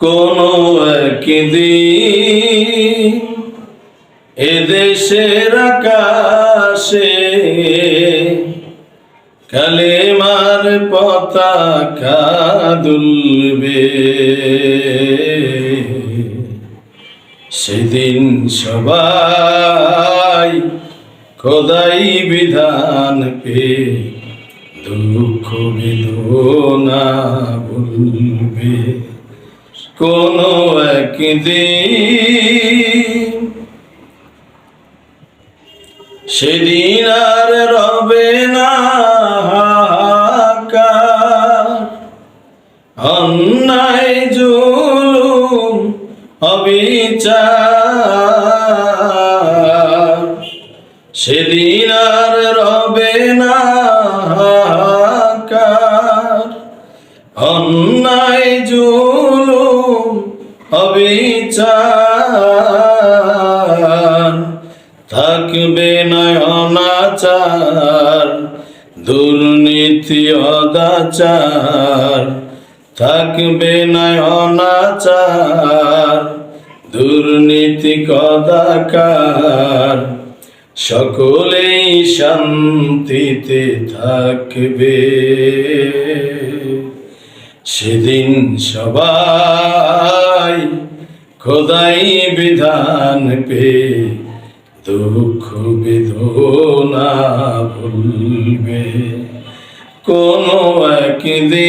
কোনো একদিন এদেশের আকাশে কালেমার পতাকা দুলবে। সেদিন সবাই খোদাই বিধান পে দুঃখ বেদনা ভুলবে কোনো সেদিন আর রবে না। অন্যায় জুলুম অবিচার। সেদিন আর রবে না অন্যায় জুলুম অবিচার থাকবে না অনাচার দুর্নীতি অদাচার। থাকবে না অনাচার দুর্নীতি কদাকার। সকলেই শান্তিতে থাকবে। সেদিন সবাই খোদাই বিধান পে, দুঃখ বেদনা ভুলবে। কোনো একদিন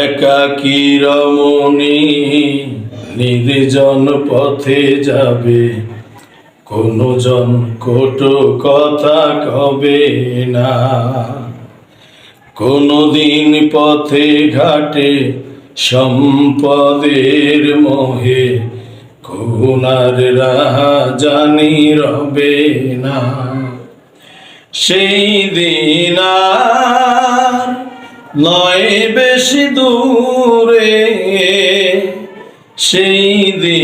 একাকী রমণী নির্জন পথে যাবে। কোনো জন কোটো কথা কবে না। কোনো দিন পথে ঘাটে সম্পদের মোহে খুনার জানি রবে না। সেই দিন নয় বেশি দূরে, সেই দিন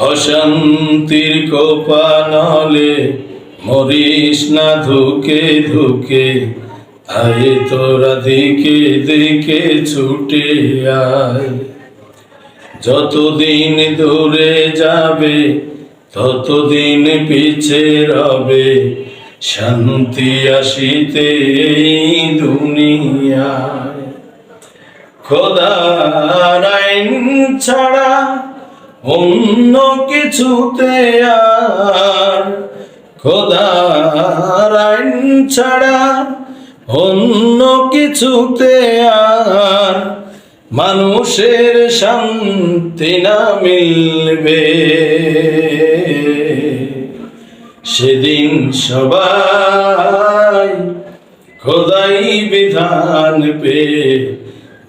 অশান্তির কোপানলে মরিস না ধুকে ধুকে, আয় তোরা দিকে দিকে ছুটে আয়। যতদিন দূরে যাবে, ততদিন পিছে রবে, শান্তি আসিতে এই দুনিয়ায়। আইন ছাড়া অন্য কিছুতে আর খোদার আইন ছাড়া অন্য কিছুতে আর মানুষের শান্তি না মিলবে। সেদিন সবাই খোদাই বিধান পে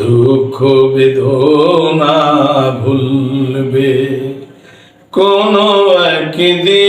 দুঃখ বেদনা ভুলবে। কোনো একদিন